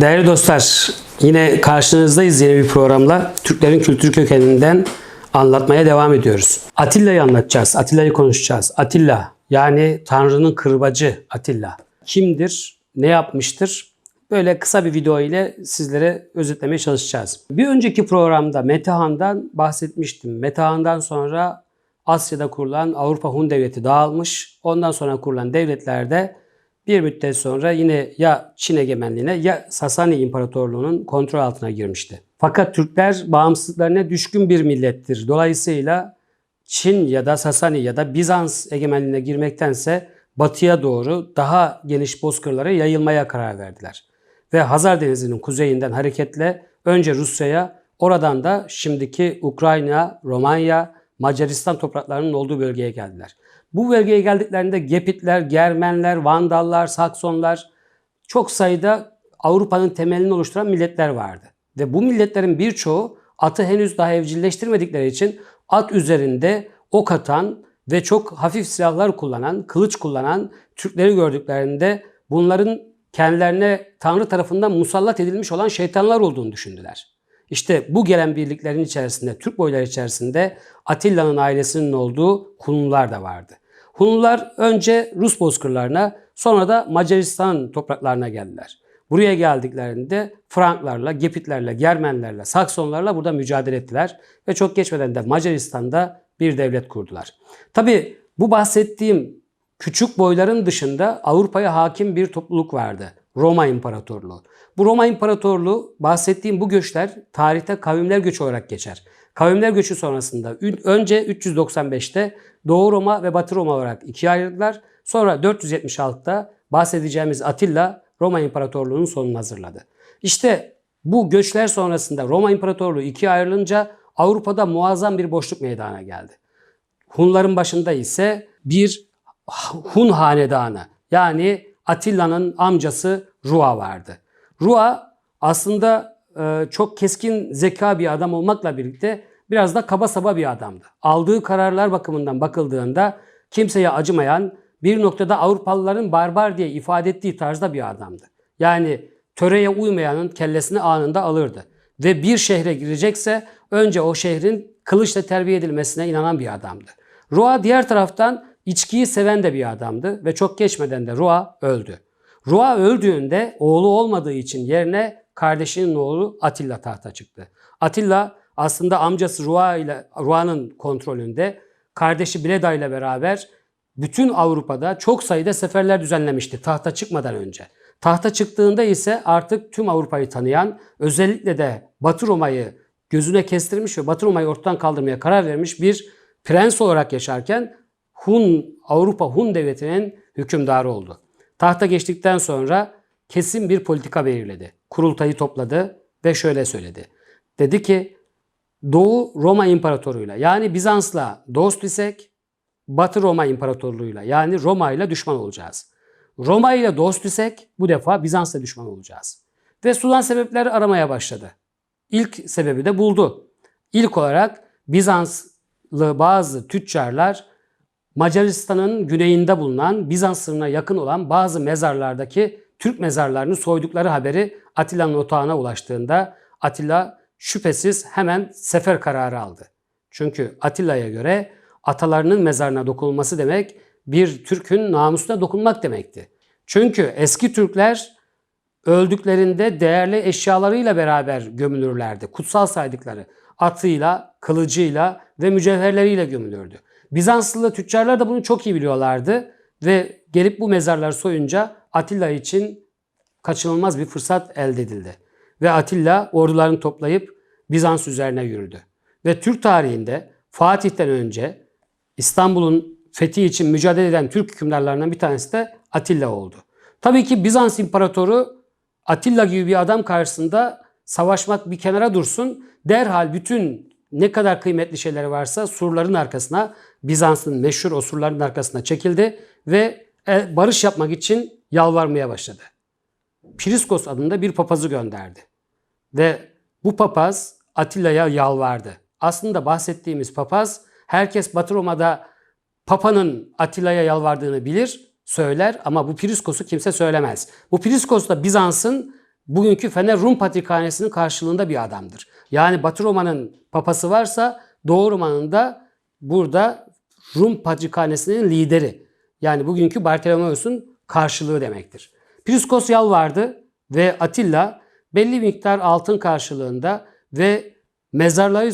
Değerli dostlar, yine karşınızdayız yeni bir programla. Türklerin kültür kökeninden anlatmaya devam ediyoruz. Atilla'yı anlatacağız, Atilla'yı konuşacağız. Atilla, yani Tanrı'nın kırbacı Atilla. Kimdir, ne yapmıştır? Böyle kısa bir video ile sizlere özetlemeye çalışacağız. Bir önceki programda Metehan'dan bahsetmiştim. Metehan'dan sonra Asya'da kurulan Avrupa Hun Devleti dağılmış. Ondan sonra kurulan devletlerde bir müddet sonra yine ya Çin egemenliğine ya Sasani İmparatorluğu'nun kontrol altına girmişti. Fakat Türkler bağımsızlıklarına düşkün bir millettir. Dolayısıyla Çin ya da Sasani ya da Bizans egemenliğine girmektense batıya doğru daha geniş bozkırlara yayılmaya karar verdiler. Ve Hazar Denizi'nin kuzeyinden hareketle önce Rusya'ya oradan da şimdiki Ukrayna, Romanya, Macaristan topraklarının olduğu bölgeye geldiler. Bu bölgeye geldiklerinde Gepitler, Germenler, Vandallar, Saksonlar çok sayıda Avrupa'nın temelini oluşturan milletler vardı. Ve bu milletlerin birçoğu atı henüz daha evcilleştirmedikleri için at üzerinde ok atan ve çok hafif silahlar kullanan, kılıç kullanan Türkleri gördüklerinde bunların kendilerine Tanrı tarafından musallat edilmiş olan şeytanlar olduğunu düşündüler. İşte bu gelen birliklerin içerisinde, Türk boyları içerisinde Atilla'nın ailesinin olduğu Hunlular da vardı. Hunlular önce Rus bozkırlarına sonra da Macaristan topraklarına geldiler. Buraya geldiklerinde Franklarla, Gepitlerle, Germenlerle, Saksonlarla burada mücadele ettiler ve çok geçmeden de Macaristan'da bir devlet kurdular. Tabi bu bahsettiğim küçük boyların dışında Avrupa'ya hakim bir topluluk vardı. Roma İmparatorluğu. Bu Roma İmparatorluğu bahsettiğim bu göçler tarihte kavimler göçü olarak geçer. Kavimler göçü sonrasında önce 395'te Doğu Roma ve Batı Roma olarak ikiye ayrıldılar. Sonra 476'da bahsedeceğimiz Atilla Roma İmparatorluğu'nun sonunu hazırladı. İşte bu göçler sonrasında Roma İmparatorluğu ikiye ayrılınca Avrupa'da muazzam bir boşluk meydana geldi. Hunların başında ise bir Hun hanedanı yani Atilla'nın amcası Rua vardı. Rua aslında e, çok keskin zeka bir adam olmakla birlikte biraz da kaba saba bir adamdı. Aldığı kararlar bakımından bakıldığında kimseye acımayan bir noktada Avrupalıların barbar diye ifade ettiği tarzda bir adamdı. Yani töreye uymayanın kellesini anında alırdı. Ve bir şehre girecekse önce o şehrin kılıçla terbiye edilmesine inanan bir adamdı. Rua diğer taraftan içkiyi seven de bir adamdı ve çok geçmeden de Rua öldü. Rua öldüğünde oğlu olmadığı için yerine kardeşinin oğlu Atilla tahta çıktı. Atilla aslında amcası Rua ile Rua'nın kontrolünde kardeşi Bleda ile beraber bütün Avrupa'da çok sayıda seferler düzenlemişti tahta çıkmadan önce. Tahta çıktığında ise artık tüm Avrupa'yı tanıyan, özellikle de Batı Roma'yı gözüne kestirmiş ve Batı Roma'yı ortadan kaldırmaya karar vermiş bir prens olarak yaşarken Hun Avrupa Hun devletinin hükümdarı oldu. Tahta geçtikten sonra kesin bir politika belirledi. Kurultayı topladı ve şöyle söyledi. Dedi ki Doğu Roma İmparatorluğu'yla yani Bizans'la dost isek Batı Roma İmparatorluğu'yla yani Roma ile düşman olacağız. Roma ile dost isek bu defa Bizans'la düşman olacağız. Ve Sudan sebepleri aramaya başladı. İlk sebebi de buldu. İlk olarak Bizanslı bazı tüccarlar Macaristan'ın güneyinde bulunan Bizans sınırına yakın olan bazı mezarlardaki Türk mezarlarını soydukları haberi Atilla'nın otağına ulaştığında Atilla şüphesiz hemen sefer kararı aldı. Çünkü Atilla'ya göre atalarının mezarına dokunulması demek bir Türk'ün namusuna dokunmak demekti. Çünkü eski Türkler öldüklerinde değerli eşyalarıyla beraber gömülürlerdi. Kutsal saydıkları atıyla, kılıcıyla ve mücevherleriyle gömülürdü. Bizanslı tüccarlar da bunu çok iyi biliyorlardı ve gelip bu mezarları soyunca Atilla için kaçınılmaz bir fırsat elde edildi. Ve Atilla ordularını toplayıp Bizans üzerine yürüdü. Ve Türk tarihinde Fatih'ten önce İstanbul'un fethi için mücadele eden Türk hükümdarlarından bir tanesi de Atilla oldu. Tabii ki Bizans İmparatoru Atilla gibi bir adam karşısında savaşmak bir kenara dursun. Derhal bütün ne kadar kıymetli şeyleri varsa surların arkasına, Bizans'ın meşhur o surların arkasına çekildi ve e, barış yapmak için yalvarmaya başladı. Priskos adında bir papazı gönderdi. Ve bu papaz Atilla'ya yalvardı. Aslında bahsettiğimiz papaz herkes Batı Roma'da Papa'nın Atilla'ya yalvardığını bilir, söyler ama bu Priskos'u kimse söylemez. Bu Priskos da Bizans'ın bugünkü Fener Rum Patrikhanesi'nin karşılığında bir adamdır. Yani Batı Roma'nın papası varsa Doğu Roma'nın da burada Rum Patrikhanesi'nin lideri. Yani bugünkü Bartolomeos'un karşılığı demektir. Priskos yalvardı ve Atilla belli miktar altın karşılığında ve mezarları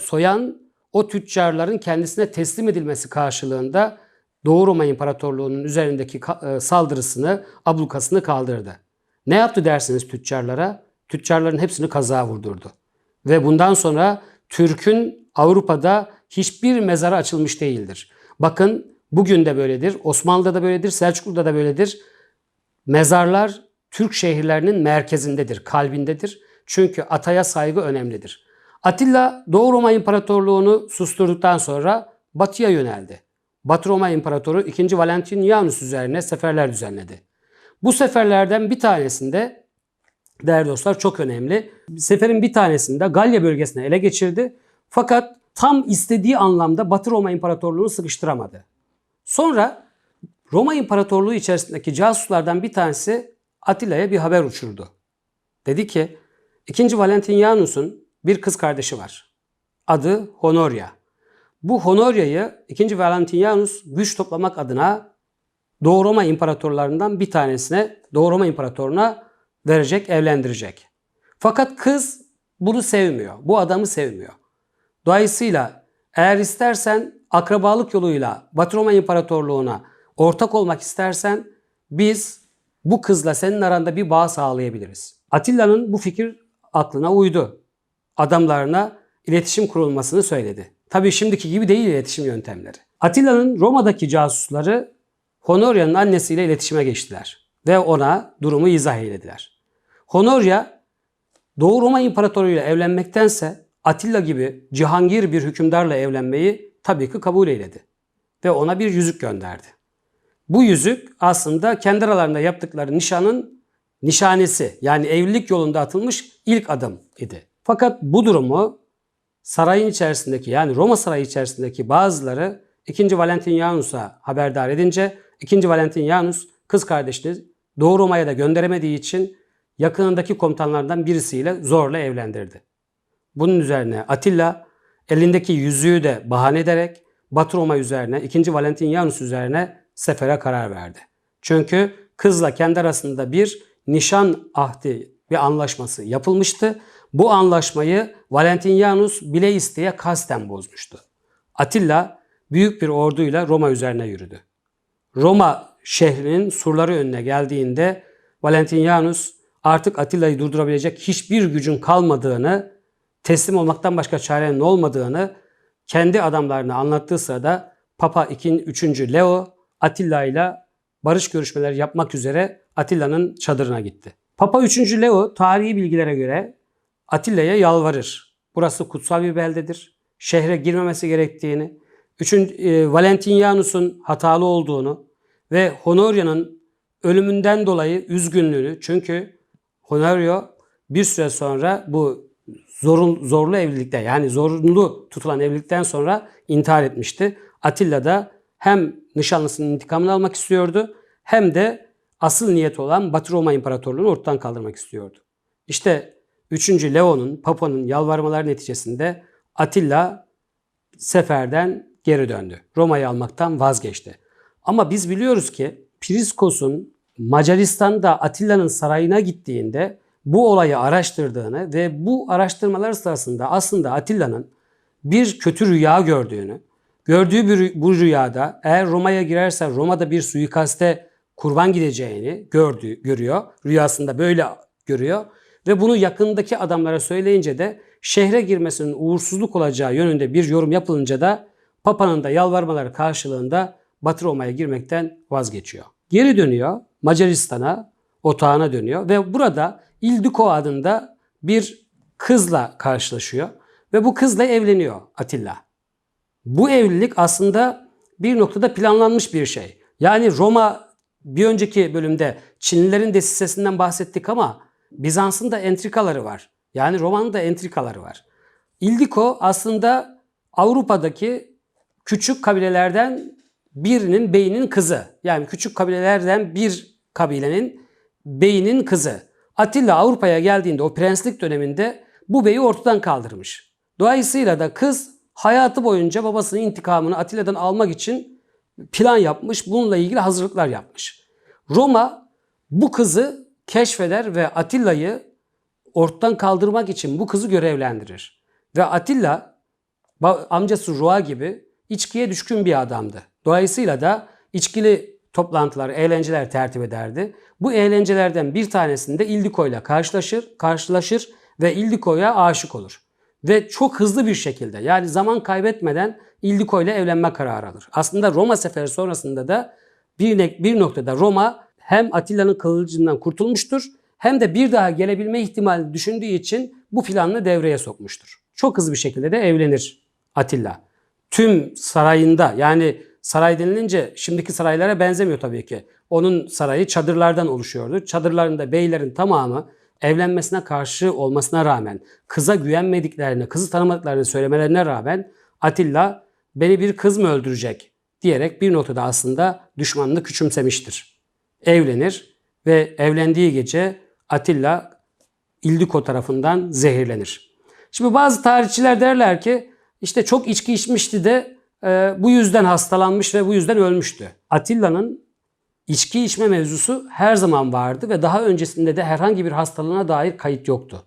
soyan o tüccarların kendisine teslim edilmesi karşılığında Doğu Roma İmparatorluğu'nun üzerindeki e, saldırısını, ablukasını kaldırdı. Ne yaptı dersiniz tüccarlara? Tüccarların hepsini kazağa vurdurdu. Ve bundan sonra Türk'ün Avrupa'da hiçbir mezarı açılmış değildir. Bakın bugün de böyledir, Osmanlı'da da böyledir, Selçuklu'da da böyledir. Mezarlar Türk şehirlerinin merkezindedir, kalbindedir. Çünkü ataya saygı önemlidir. Atilla Doğu Roma İmparatorluğu'nu susturduktan sonra batıya yöneldi. Batı Roma İmparatoru 2. Valentinianus üzerine seferler düzenledi. Bu seferlerden bir tanesinde değerli dostlar çok önemli. Seferin bir tanesinde Galya bölgesini ele geçirdi. Fakat tam istediği anlamda Batı Roma İmparatorluğu'nu sıkıştıramadı. Sonra Roma İmparatorluğu içerisindeki casuslardan bir tanesi Atilla'ya bir haber uçurdu. Dedi ki 2. Valentinianus'un bir kız kardeşi var. Adı Honoria. Bu Honoria'yı 2. Valentinianus güç toplamak adına Doğu Roma imparatorlarından bir tanesine Doğu Roma imparatoruna verecek, evlendirecek. Fakat kız bunu sevmiyor. Bu adamı sevmiyor. Dolayısıyla eğer istersen akrabalık yoluyla Batı Roma İmparatorluğu'na ortak olmak istersen biz bu kızla senin aranda bir bağ sağlayabiliriz. Atilla'nın bu fikir aklına uydu. Adamlarına iletişim kurulmasını söyledi. Tabii şimdiki gibi değil iletişim yöntemleri. Atilla'nın Roma'daki casusları Honoria'nın annesiyle iletişime geçtiler ve ona durumu izah eylediler. Honoria Doğu Roma İmparatoru ile evlenmektense Atilla gibi cihangir bir hükümdarla evlenmeyi tabii ki kabul eyledi ve ona bir yüzük gönderdi. Bu yüzük aslında kendi aralarında yaptıkları nişanın nişanesi yani evlilik yolunda atılmış ilk adım idi. Fakat bu durumu sarayın içerisindeki yani Roma sarayı içerisindeki bazıları 2. Valentinianus'a haberdar edince 2. Valentinianus kız kardeşini Doğu Roma'ya da gönderemediği için yakınındaki komutanlardan birisiyle zorla evlendirdi. Bunun üzerine Atilla elindeki yüzüğü de bahane ederek Batı Roma üzerine 2. Valentinianus üzerine sefere karar verdi. Çünkü kızla kendi arasında bir nişan ahdi bir anlaşması yapılmıştı. Bu anlaşmayı Valentinianus bile isteye kasten bozmuştu. Atilla büyük bir orduyla Roma üzerine yürüdü. Roma şehrinin surları önüne geldiğinde Valentinianus artık Atilla'yı durdurabilecek hiçbir gücün kalmadığını, teslim olmaktan başka çarenin olmadığını kendi adamlarına anlattığı sırada Papa 2. 3. Leo Atilla ile barış görüşmeleri yapmak üzere Atilla'nın çadırına gitti. Papa 3. Leo tarihi bilgilere göre Atilla'ya yalvarır. Burası kutsal bir beldedir. Şehre girmemesi gerektiğini, 3. E, Valentinianus'un hatalı olduğunu ve Honoria'nın ölümünden dolayı üzgünlüğünü çünkü Honorio bir süre sonra bu zorun, zorlu evlilikte yani zorunlu tutulan evlilikten sonra intihar etmişti. Atilla da hem nişanlısının intikamını almak istiyordu hem de asıl niyet olan Batı Roma İmparatorluğu'nu ortadan kaldırmak istiyordu. İşte 3. Leo'nun, Papa'nın yalvarmaları neticesinde Atilla seferden geri döndü. Roma'yı almaktan vazgeçti. Ama biz biliyoruz ki Priskos'un Macaristan'da Atilla'nın sarayına gittiğinde bu olayı araştırdığını ve bu araştırmalar sırasında aslında Atilla'nın bir kötü rüya gördüğünü, gördüğü bir, bu rüyada eğer Roma'ya girerse Roma'da bir suikaste kurban gideceğini gördü, görüyor. Rüyasında böyle görüyor ve bunu yakındaki adamlara söyleyince de şehre girmesinin uğursuzluk olacağı yönünde bir yorum yapılınca da Papa'nın da yalvarmaları karşılığında Batı Roma'ya girmekten vazgeçiyor. Geri dönüyor Macaristan'a, otağına dönüyor ve burada Ildiko adında bir kızla karşılaşıyor ve bu kızla evleniyor Atilla. Bu evlilik aslında bir noktada planlanmış bir şey. Yani Roma bir önceki bölümde Çinlilerin desisesinden bahsettik ama Bizans'ın da entrikaları var. Yani Roma'nın da entrikaları var. Ildiko aslında Avrupa'daki küçük kabilelerden birinin beyinin kızı. Yani küçük kabilelerden bir kabilenin beyinin kızı. Atilla Avrupa'ya geldiğinde o prenslik döneminde bu beyi ortadan kaldırmış. Dolayısıyla da kız hayatı boyunca babasının intikamını Atilla'dan almak için plan yapmış. Bununla ilgili hazırlıklar yapmış. Roma bu kızı keşfeder ve Atilla'yı ortadan kaldırmak için bu kızı görevlendirir. Ve Atilla amcası Roa gibi içkiye düşkün bir adamdı. Dolayısıyla da içkili toplantılar, eğlenceler tertip ederdi. Bu eğlencelerden bir tanesinde Ildiko ile karşılaşır, karşılaşır ve Ildiko'ya aşık olur. Ve çok hızlı bir şekilde yani zaman kaybetmeden Ildiko ile evlenme kararı alır. Aslında Roma seferi sonrasında da bir, bir noktada Roma hem Atilla'nın kılıcından kurtulmuştur hem de bir daha gelebilme ihtimalini düşündüğü için bu planını devreye sokmuştur. Çok hızlı bir şekilde de evlenir Atilla. Tüm sarayında yani saray denilince şimdiki saraylara benzemiyor tabii ki. Onun sarayı çadırlardan oluşuyordu. Çadırlarında beylerin tamamı evlenmesine karşı olmasına rağmen, kıza güvenmediklerini, kızı tanımadıklarını söylemelerine rağmen Atilla beni bir kız mı öldürecek diyerek bir noktada aslında düşmanını küçümsemiştir. Evlenir ve evlendiği gece Atilla İldiko tarafından zehirlenir. Şimdi bazı tarihçiler derler ki işte çok içki içmişti de bu yüzden hastalanmış ve bu yüzden ölmüştü. Atilla'nın içki içme mevzusu her zaman vardı ve daha öncesinde de herhangi bir hastalığına dair kayıt yoktu.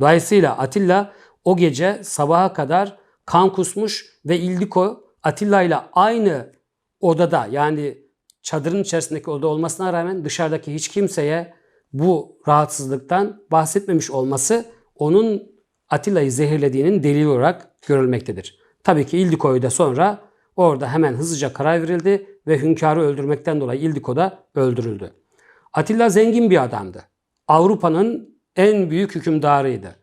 Dolayısıyla Atilla o gece sabaha kadar kan kusmuş ve İldiko Atilla ile aynı odada yani çadırın içerisindeki oda olmasına rağmen dışarıdaki hiç kimseye bu rahatsızlıktan bahsetmemiş olması onun Atilla'yı zehirlediğinin delili olarak görülmektedir. Tabii ki İldiko'yu da sonra orada hemen hızlıca karar verildi ve hünkârı öldürmekten dolayı İldiko da öldürüldü. Atilla zengin bir adamdı. Avrupa'nın en büyük hükümdarıydı.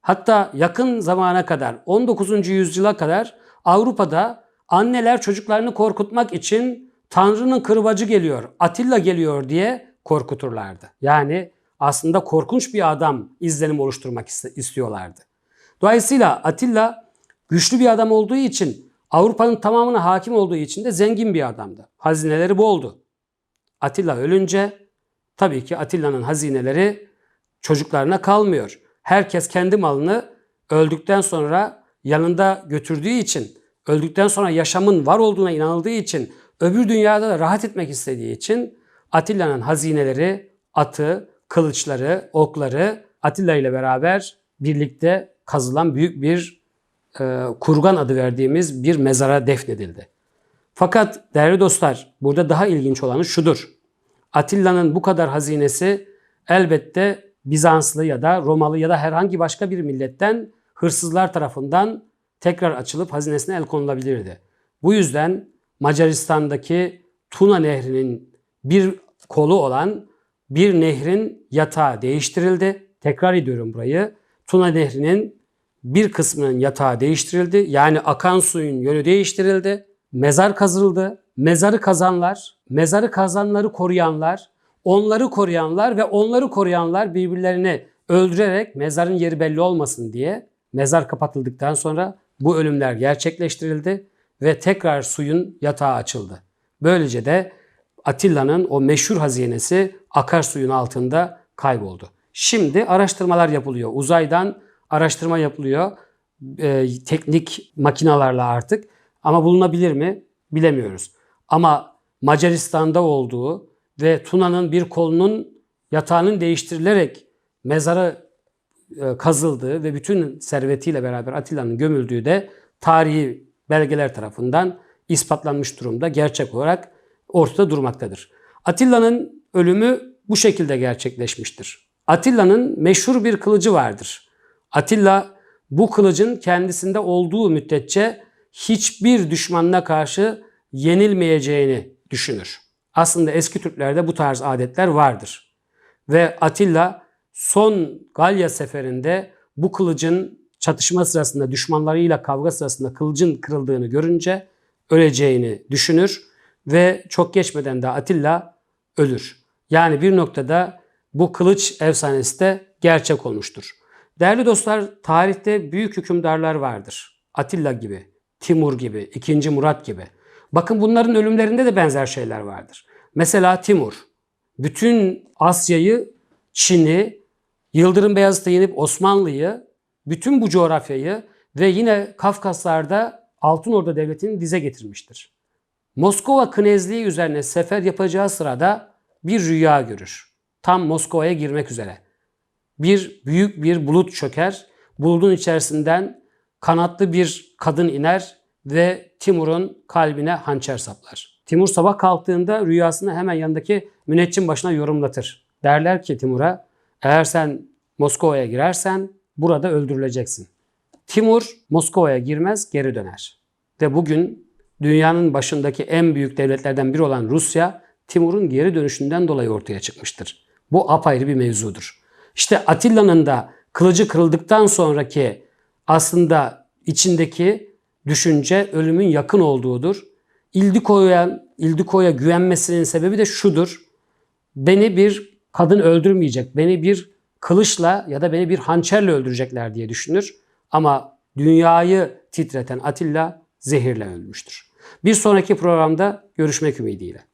Hatta yakın zamana kadar 19. yüzyıla kadar Avrupa'da anneler çocuklarını korkutmak için Tanrı'nın kırbacı geliyor, Atilla geliyor diye korkuturlardı. Yani aslında korkunç bir adam izlenim oluşturmak istiyorlardı. Dolayısıyla Atilla güçlü bir adam olduğu için Avrupa'nın tamamına hakim olduğu için de zengin bir adamdı. Hazineleri boldu. Atilla ölünce tabii ki Atilla'nın hazineleri çocuklarına kalmıyor. Herkes kendi malını öldükten sonra yanında götürdüğü için, öldükten sonra yaşamın var olduğuna inanıldığı için, öbür dünyada da rahat etmek istediği için Atilla'nın hazineleri, atı, kılıçları, okları Atilla ile beraber birlikte kazılan büyük bir e, kurgan adı verdiğimiz bir mezara defnedildi. Fakat değerli dostlar burada daha ilginç olanı şudur. Atilla'nın bu kadar hazinesi elbette Bizanslı ya da Romalı ya da herhangi başka bir milletten hırsızlar tarafından tekrar açılıp hazinesine el konulabilirdi. Bu yüzden Macaristan'daki Tuna Nehri'nin bir kolu olan bir nehrin yatağı değiştirildi. Tekrar ediyorum burayı. Tuna Nehri'nin bir kısmının yatağı değiştirildi. Yani akan suyun yönü değiştirildi. Mezar kazıldı. Mezarı kazanlar, mezarı kazanları koruyanlar, onları koruyanlar ve onları koruyanlar birbirlerini öldürerek mezarın yeri belli olmasın diye mezar kapatıldıktan sonra bu ölümler gerçekleştirildi ve tekrar suyun yatağı açıldı. Böylece de Atilla'nın o meşhur hazinesi akarsuyun altında kayboldu. Şimdi araştırmalar yapılıyor. Uzaydan araştırma yapılıyor. Ee, teknik makinalarla artık. Ama bulunabilir mi? Bilemiyoruz. Ama Macaristan'da olduğu ve Tuna'nın bir kolunun yatağının değiştirilerek mezara e, kazıldığı ve bütün servetiyle beraber Atilla'nın gömüldüğü de tarihi belgeler tarafından ispatlanmış durumda. Gerçek olarak ortada durmaktadır. Atilla'nın ölümü bu şekilde gerçekleşmiştir. Atilla'nın meşhur bir kılıcı vardır. Atilla bu kılıcın kendisinde olduğu müddetçe hiçbir düşmanına karşı yenilmeyeceğini düşünür. Aslında eski Türklerde bu tarz adetler vardır. Ve Atilla son Galya seferinde bu kılıcın çatışma sırasında düşmanlarıyla kavga sırasında kılıcın kırıldığını görünce öleceğini düşünür ve çok geçmeden de Atilla ölür. Yani bir noktada bu kılıç efsanesi de gerçek olmuştur. Değerli dostlar, tarihte büyük hükümdarlar vardır. Atilla gibi, Timur gibi, 2. Murat gibi. Bakın bunların ölümlerinde de benzer şeyler vardır. Mesela Timur, bütün Asya'yı, Çin'i Yıldırım Beyazıt'a yenip Osmanlı'yı, bütün bu coğrafyayı ve yine Kafkaslar'da Altın Orda Devleti'ni dize getirmiştir. Moskova Knezliği üzerine sefer yapacağı sırada bir rüya görür. Tam Moskova'ya girmek üzere. Bir büyük bir bulut çöker. Bulutun içerisinden kanatlı bir kadın iner ve Timur'un kalbine hançer saplar. Timur sabah kalktığında rüyasını hemen yanındaki müneccim başına yorumlatır. Derler ki Timur'a eğer sen Moskova'ya girersen burada öldürüleceksin. Timur Moskova'ya girmez geri döner. Ve bugün dünyanın başındaki en büyük devletlerden biri olan Rusya Timur'un geri dönüşünden dolayı ortaya çıkmıştır. Bu apayrı bir mevzudur. İşte Atilla'nın da kılıcı kırıldıktan sonraki aslında içindeki düşünce ölümün yakın olduğudur. İldiko'ya İldiko'ya güvenmesinin sebebi de şudur. Beni bir kadın öldürmeyecek, beni bir kılıçla ya da beni bir hançerle öldürecekler diye düşünür. Ama dünyayı titreten Atilla zehirle ölmüştür. Bir sonraki programda görüşmek ümidiyle.